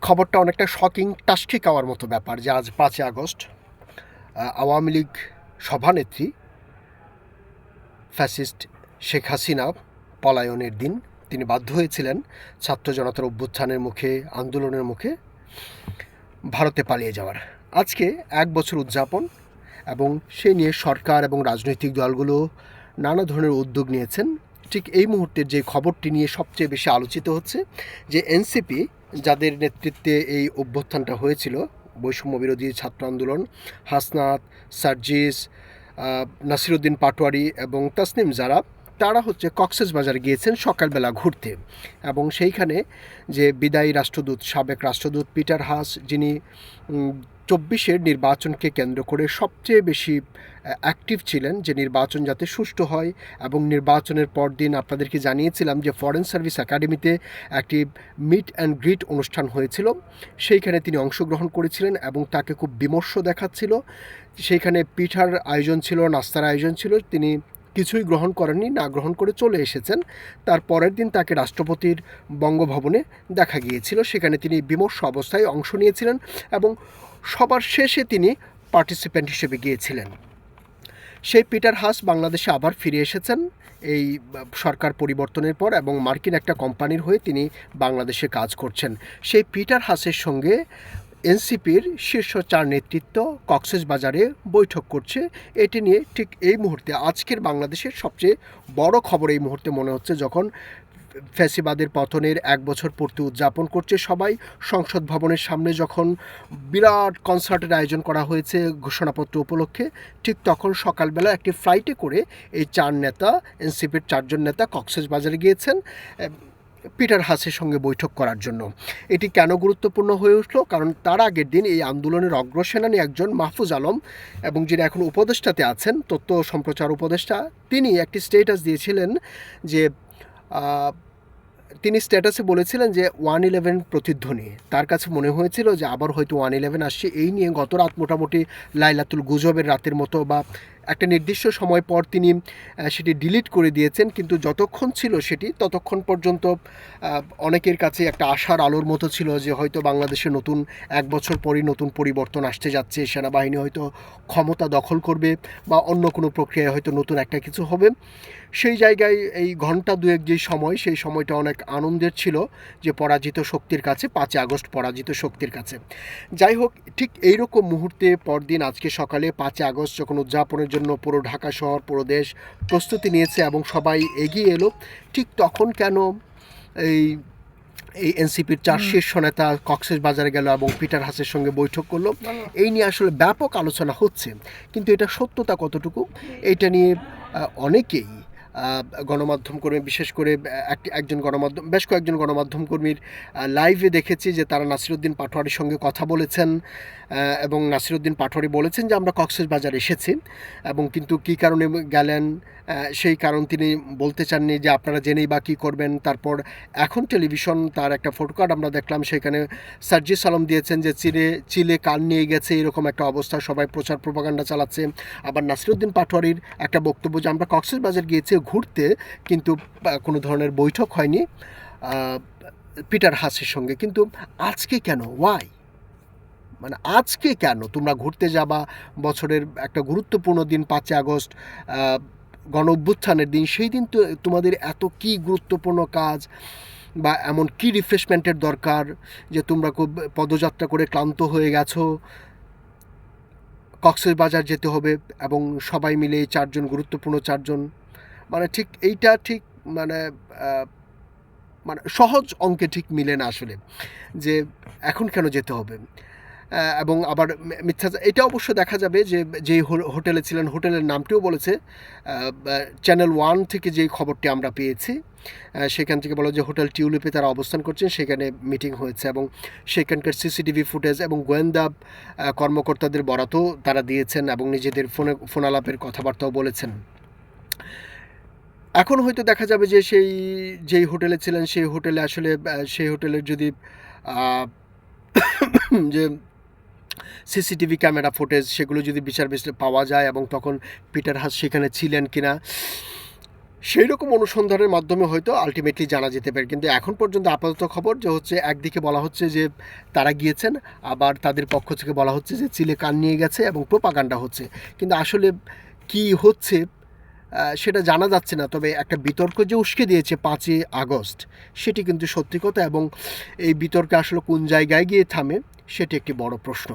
খবরটা অনেকটা শকিং টাস্কি খাওয়ার মতো ব্যাপার যে আজ পাঁচই আগস্ট আওয়ামী লীগ সভানেত্রী ফ্যাসিস্ট শেখ হাসিনা পলায়নের দিন তিনি বাধ্য হয়েছিলেন ছাত্র জনতার অভ্যুত্থানের মুখে, আন্দোলনের মুখে ভারতে পালিয়ে যাওয়ার। আজকে এক বছর উদযাপন এবং সেই নিয়ে সরকার এবং রাজনৈতিক দলগুলো নানা ধরনের উদ্যোগ নিয়েছেন। ঠিক এই মুহূর্তের যে খবরটি নিয়ে সবচেয়ে বেশি আলোচিত হচ্ছে, যে এনসিপি যাদের নেতৃত্বে এই অভ্যুত্থানটা হয়েছিল, বৈষম্য বিরোধী ছাত্র আন্দোলন, হাসনাত, সার্জিস নাসিরুদ্দিন পাটোয়ারি এবং তাসনিম যারা, তারা হচ্ছে কক্সেস বাজার গিয়েছেন সকালবেলা ঘুরতে। এবং সেইখানে যে বিদায়ী রাষ্ট্রদূত, সাবেক রাষ্ট্রদূত পিটার হাস, যিনি চব্বিশের নির্বাচনকে কেন্দ্র করে সবচেয়ে বেশি অ্যাক্টিভ ছিলেন যে নির্বাচন যাতে সুষ্ঠু হয় এবং নির্বাচনের পর দিন আপনাদেরকে জানিয়েছিলাম যে ফরেন সার্ভিস একাডেমিতে একটি মিট অ্যান্ড গ্রিট অনুষ্ঠান হয়েছিল। সেইখানে তিনি অংশগ্রহণ করেছিলেন এবং তাকে খুব বিমর্ষ দেখাচ্ছিল। সেইখানে পিঠার আয়োজন ছিল, নাস্তার আয়োজন ছিল। তিনি কিছুই গ্রহণ করেননি, না গ্রহণ করে চলে এসেছেন। তার পরের দিন তাকে রাষ্ট্রপতির বঙ্গভবনে দেখা গিয়েছিল। সেখানে তিনি বিমর্ষ অবস্থায় অংশ নিয়েছিলেন এবং সবার শেষে তিনি পার্টিসিপেন্ট হিসেবে গিয়েছিলেন। সেই পিটার হাস বাংলাদেশে আবার ফিরে এসেছেন। এই সরকার পরিবর্তনের পর এবং মার্কিন একটা কোম্পানির হয়ে তিনি বাংলাদেশে কাজ করছেন। সেই পিটার হাসের সঙ্গে এনসিপির শীর্ষ চার নেতৃত্ব কক্সেস বাজারে বৈঠক করছে। এটি নিয়ে ঠিক এই মুহূর্তে আজকের বাংলাদেশের সবচেয়ে বড় খবর এই মুহূর্তে মনে হচ্ছে যখন ফ্যাসিবাদের পতনের এক বছর পূর্তি উদযাপন করছে সবাই। সংসদ ভবনের সামনে যখন বিরাট কনসার্টের আয়োজন করা হয়েছে ঘোষণাপত্র উপলক্ষে, ঠিক তখন সকালবেলা একটি ফ্লাইটে করে এই চার নেতা, এনসিপির চারজন নেতা কক্সেস বাজারে গিয়েছেন পিটার হাসের সঙ্গে বৈঠক করার জন্য। এটি কেন গুরুত্বপূর্ণ হয়ে উঠল? কারণ তার আগের দিন এই আন্দোলনের অগ্রসেনানী একজন মাহফুজ আলম এবং যিনি এখন উপদেষ্টাতে আছেন, তথ্য সম্প্রচার উপদেষ্টা, তিনি একটি স্টেটাস দিয়েছিলেন যে তিনি স্ট্যাটাসে বলেছিলেন যে ওয়ান ইলেভেন প্রতিধ্বনি। তার কাছে মনে হয়েছিল যে আবার হয়তো ওয়ান ইলেভেন আসছে। এই নিয়ে গত রাত মোটামুটি লাইলাতুল গুজবের রাতের মতো বা একটা নির্দিষ্ট সময় পর তিনি সেটি ডিলিট করে দিয়েছেন, কিন্তু যতক্ষণ ছিল সেটি, ততক্ষণ পর্যন্ত অনেকের কাছে একটা আশার আলোর মতো ছিল যে হয়তো বাংলাদেশে নতুন এক বছর পরই নতুন পরিবর্তন আসতে যাচ্ছে, সেনাবাহিনী হয়তো ক্ষমতা দখল করবে বা অন্য কোনো প্রক্রিয়ায় হয়তো নতুন একটা কিছু হবে। সেই জায়গায় এই ঘণ্টা দুয়েক যে সময়, সেই সময়টা অনেক আনন্দের ছিল যে পরাজিত শক্তির কাছে, পাঁচই আগস্ট পরাজিত শক্তির কাছে। যাই হোক, ঠিক এইরকম মুহূর্তে পরদিন আজকে সকালে পাঁচই আগস্ট যখন উদযাপনের জন্য পুরো ঢাকা শহর পুরো দেশ প্রস্তুতি নিয়েছে এবং সবাই এগিয়ে এলো। ঠিক তখন কেন এই এই এনসিপির চার শীর্ষ নেতা কক্সেস বাজারে গেল এবং পিটার হাসের সঙ্গে বৈঠক করল। এই নিয়ে আসলে ব্যাপক আলোচনা হচ্ছে। কিন্তু এটা সত্যতা কতটুকু? এটা নিয়ে অনেকেই গণমাধ্যম কর্মী, বিশেষ করে একজন গণমাধ্যম, বেশ কয়েকজন গণমাধ্যম কর্মীর লাইভে দেখেছি যে তারা নাসিরুদ্দিন পাটোয়ারির সঙ্গে কথা বলেছেন এবং নাসিরুদ্দিন পাটোয়ারি বলেছেন যে আমরা কক্সেস বাজার এসেছি, এবং কিন্তু কী কারণে গেলেন সেই কারণ তিনি বলতে চাননি যে আপনারা জেনেই বা কী করবেন। তারপর এখন টেলিভিশন তার একটা ফটোকার্ড আমরা দেখলাম, সেখানে সার্জিস আলম দিয়েছেন যে চিলে চিলে কান নিয়ে গেছে, এরকম একটা অবস্থা, সবাই প্রচার প্রপাগান্ডা চালাচ্ছে। আবার নাসিরুদ্দিন পাটোয়ারির একটা বক্তব্য যে আমরা কক্সেস বাজার গিয়েছি ঘুরতে কিন্তু কোনো ধরনের বৈঠক হয়নি পিটার হাসের সঙ্গে। কিন্তু আজকে কেন? ওয়াই মানে আজকে কেন? তোমরা ঘুরতে যাবা, বছরের একটা গুরুত্বপূর্ণ দিন, পাঁচই আগস্ট গণ অভ্যুত্থানের দিন, সেই দিন তো তোমাদের এত কি গুরুত্বপূর্ণ কাজ বা এমন কি রিফ্রেশমেন্টের দরকার যে তোমরা খুব পদযাত্রা করে ক্লান্ত হয়ে গেছো? কক্সেস বাজার যেতে হবে এবং সবাই মিলে চারজন, গুরুত্বপূর্ণ চারজন মানে ঠিক এইটা ঠিক মানে মানে সহজ অঙ্কে ঠিক মিলে না আসলে, যে এখন কেন যেতে হবে। এবং আবার মিথ্যা এটা অবশ্য দেখা যাবে যে যেই হোটেলে ছিলেন, হোটেলের নামটিও বলেছে চ্যানেল ওয়ান থেকে যেই খবরটি আমরা পেয়েছি সেখান থেকে বলা যে হোটেল টিউলিপে তারা অবস্থান করছেন, সেখানে মিটিং হয়েছে এবং সেখানকার সিসিটিভি ফুটেজ এবং গোয়েন্দা কর্মকর্তাদের বরাতও তারা দিয়েছেন এবং নিজেদের ফোনে, ফোনালাপের কথাবার্তাও বলেছেন। এখন হয়তো দেখা যাবে যে সেই, যেই হোটেলে ছিলেন, সেই হোটেলে আসলে সেই হোটেলের যদি যে সিসিটিভি ক্যামেরা ফুটেজ সেগুলো যদি বিচার বিশ্লেষণ পাওয়া যায় এবং তখন পিটার হাস সেখানে ছিলেন কিনা, সেই রকম অনুসন্ধানের মাধ্যমে হয়তো আলটিমেটলি জানা যেতে পারে। কিন্তু এখন পর্যন্ত আপাতত খবর যে হচ্ছে, একদিকে বলা হচ্ছে যে তারা গিয়েছেন, আবার তাদের পক্ষ থেকে বলা হচ্ছে যে চিলে কান নিয়ে গেছে এবং প্রোপাগান্ডা হচ্ছে। কিন্তু আসলে কি হচ্ছে সেটা জানা যাচ্ছে না, তবে একটা বিতর্ক যে উস্কে দিয়েছে পাঁচই আগস্ট, সেটি কিন্তু সত্যি কথা এবং এই বিতর্কে আসলে কোন জায়গায় গিয়ে থামে, সেটি একটি বড় প্রশ্ন।